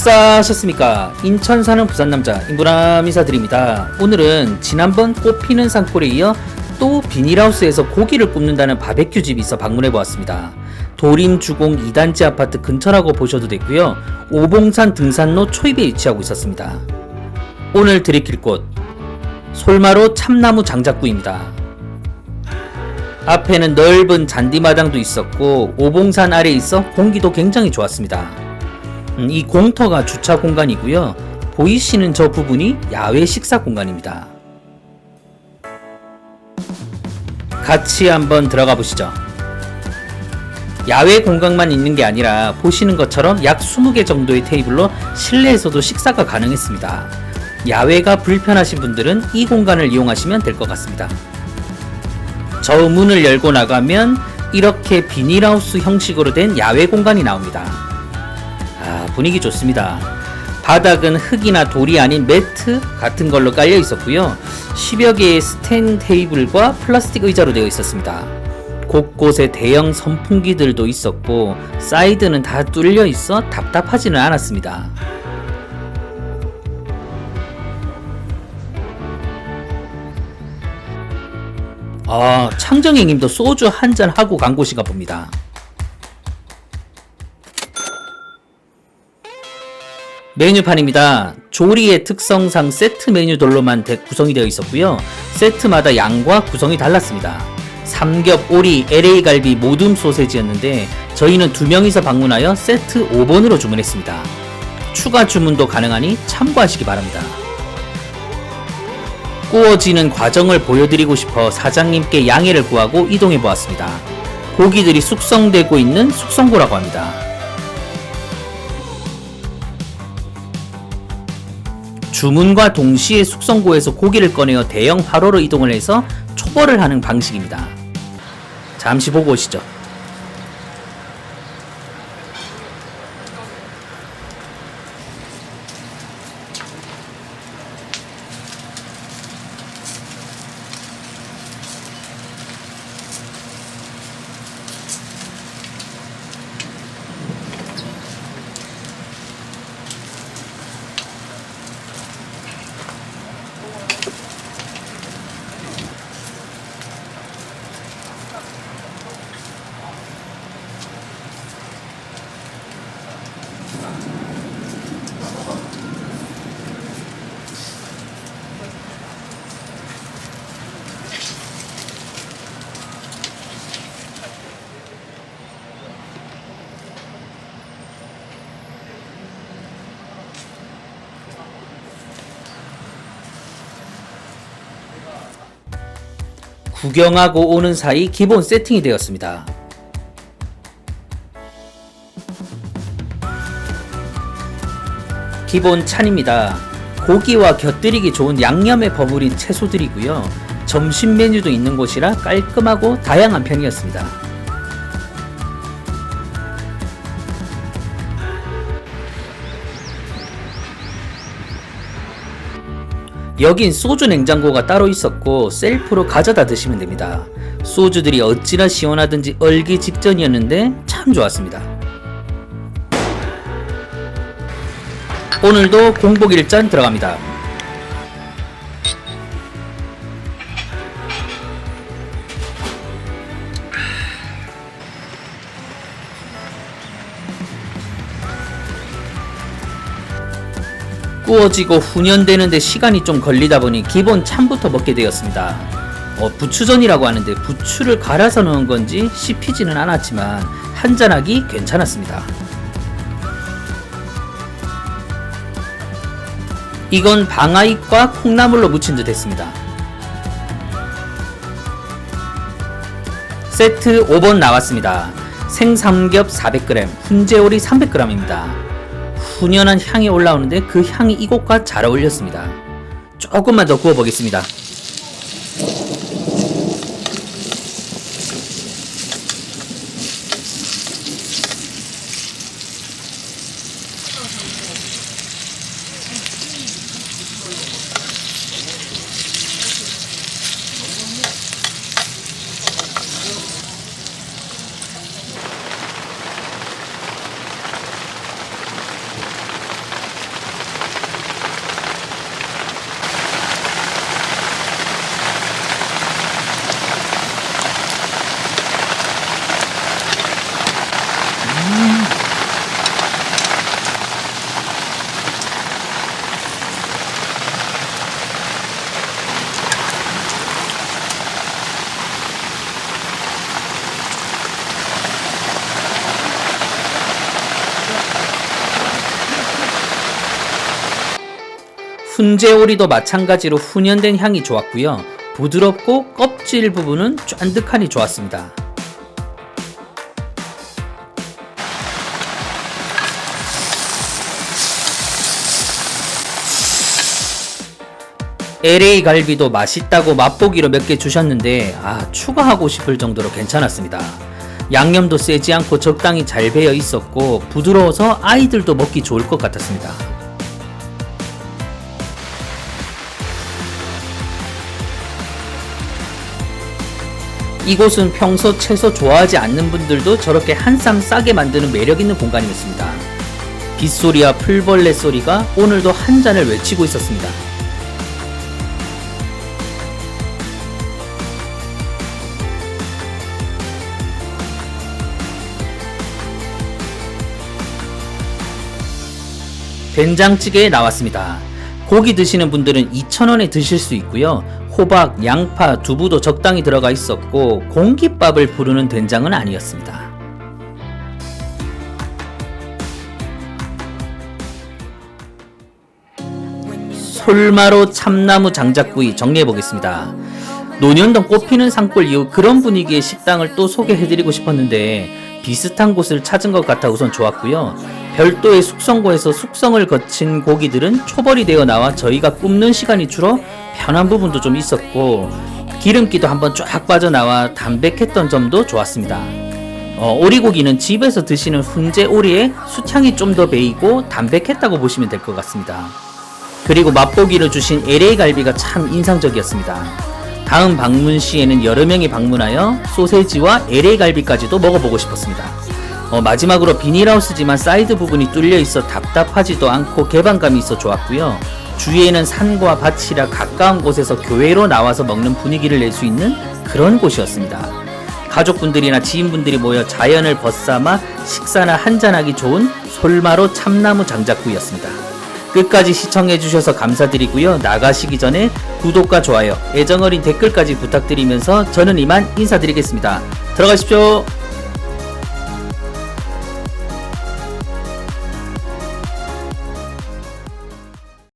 식사하셨습니까? 인천 사는 부산 남자 인부남 인사드립니다. 오늘은 지난번 꽃피는 산골에 이어 또 비닐하우스에서 고기를 굽는다는 바베큐 집이 있어 방문해 보았습니다. 도림 주공 2단지 아파트 근처라고 보셔도 되고요. 오봉산 등산로 초입에 위치하고 있었습니다. 오늘 들이킬 곳 솔마로 참나무 장작구입니다. 앞에는 넓은 잔디마당도 있었고 오봉산 아래에 있어 공기도 굉장히 좋았습니다. 음, 이 공터가 주차 공간이고요. 보이시는 저 부분이 야외 식사 공간입니다. 같이 한번 들어가 보시죠. 야외 공간만 있는 게 아니라 보시는 것처럼 약 20개 정도의 테이블로 실내에서도 식사가 가능했습니다. 야외가 불편하신 분들은 이 공간을 이용하시면 될 것 같습니다. 저 문을 열고 나가면 이렇게 비닐하우스 형식으로 된 야외 공간이 나옵니다. 아, 분위기 좋습니다. 바닥은 흙이나 돌이 아닌 매트 같은 걸로 깔려 있었고요. 10여 개의 스탠 테이블과 플라스틱 의자로 되어 있었습니다. 곳곳에 대형 선풍기들도 있었고 사이드는 다 뚫려 있어 답답하지는 않았습니다. 아, 창정이 님도 소주 한 잔 하고 간 곳인가 봅니다. 메뉴판입니다. 조리의 특성상 세트 메뉴들로만 대- 구성이 되어 있었고요. 세트마다 양과 구성이 달랐습니다. 삼겹, 오리, LA 갈비, 모둠 소세지였는데 저희는 두 명이서 방문하여 세트 5번으로 주문했습니다. 추가 주문도 가능하니 참고하시기 바랍니다. 구워지는 과정을 보여드리고 싶어 사장님께 양해를 구하고 이동해 보았습니다. 고기들이 숙성되고 있는 숙성고라고 합니다. 주문과 동시에 숙성고에서 고기를 꺼내어 대형 화로로 이동을 해서 초벌을 하는 방식입니다. 잠시 보고 오시죠. 구경하고 오는 사이 기본 세팅이 되었습니다. 기본 찬입니다. 고기와 곁들이기 좋은 양념에 버무린 채소들이고요. 점심 메뉴도 있는 곳이라 깔끔하고 다양한 편이었습니다. 여긴 소주 냉장고가 따로 있었고 셀프로 가져다 드시면 됩니다. 소주들이 어찌나 시원하든지 얼기 직전이었는데 참 좋았습니다. 오늘도 공복 일잔 들어갑니다. 구워지고 훈연되는데 시간이 좀 걸리다 보니 기본 참부터 먹게 되었습니다. 어, 부추전이라고 하는데 부추를 갈아서 넣은 건지 씹히지는 않았지만 한잔하기 괜찮았습니다. 이건 방아잎과 콩나물로 무친 듯 했습니다. 세트 5번 나왔습니다. 생삼겹 400g, 훈제오리 300g입니다. 훈연한 향이 올라오는데 그 향이 이곳과 잘 어울렸습니다. 조금만 더 구워 보겠습니다. 훈제오리도 마찬가지로 훈연된 향이 좋았고요. 부드럽고 껍질 부분은 쫀득하니 좋았습니다. LA 갈비도 맛있다고 맛보기로 몇 개 주셨는데 아 추가하고 싶을 정도로 괜찮았습니다. 양념도 세지 않고 적당히 잘 배어 있었고 부드러워서 아이들도 먹기 좋을 것 같았습니다. 이곳은 평소 채소 좋아하지 않는 분들도 저렇게 한쌈 싸게 만드는 매력 있는 공간이었습니다. 빗소리와 풀벌레 소리가 오늘도 한 잔을 외치고 있었습니다. 된장찌개에 나왔습니다. 고기 드시는 분들은 2,000원에 드실 수 있고요. 호박, 양파, 두부도 적당히 들어가 있었고 공깃밥을 부르는 된장은 아니었습니다. 솔마로 참나무 장작구이 정리해 보겠습니다. 노년동 꽃피는 산골 이후 그런 분위기의 식당을 또 소개해드리고 싶었는데 비슷한 곳을 찾은 것 같아 우선 좋았고요. 별도의 숙성고에서 숙성을 거친 고기들은 초벌이 되어 나와 저희가 굽는 시간이 줄어 편한 부분도 좀 있었고 기름기도 한번 쫙 빠져나와 담백했던 점도 좋았습니다. 어, 오리고기는 집에서 드시는 훈제 오리에 수향이 좀 더 배이고 담백했다고 보시면 될 것 같습니다. 그리고 맛보기로 주신 LA 갈비가 참 인상적이었습니다. 다음 방문 시에는 여러 명이 방문하여 소세지와 LA 갈비까지도 먹어보고 싶었습니다. 어, 마지막으로 비닐하우스지만 사이드 부분이 뚫려 있어 답답하지도 않고 개방감이 있어 좋았고요. 주위에는 산과 밭이라 가까운 곳에서 교회로 나와서 먹는 분위기를 낼 수 있는 그런 곳이었습니다. 가족분들이나 지인분들이 모여 자연을 벗삼아 식사나 한잔하기 좋은 솔마로 참나무 장작구이였습니다. 끝까지 시청해주셔서 감사드리고요. 나가시기 전에 구독과 좋아요, 애정어린 댓글까지 부탁드리면서 저는 이만 인사드리겠습니다. 들어가십시오.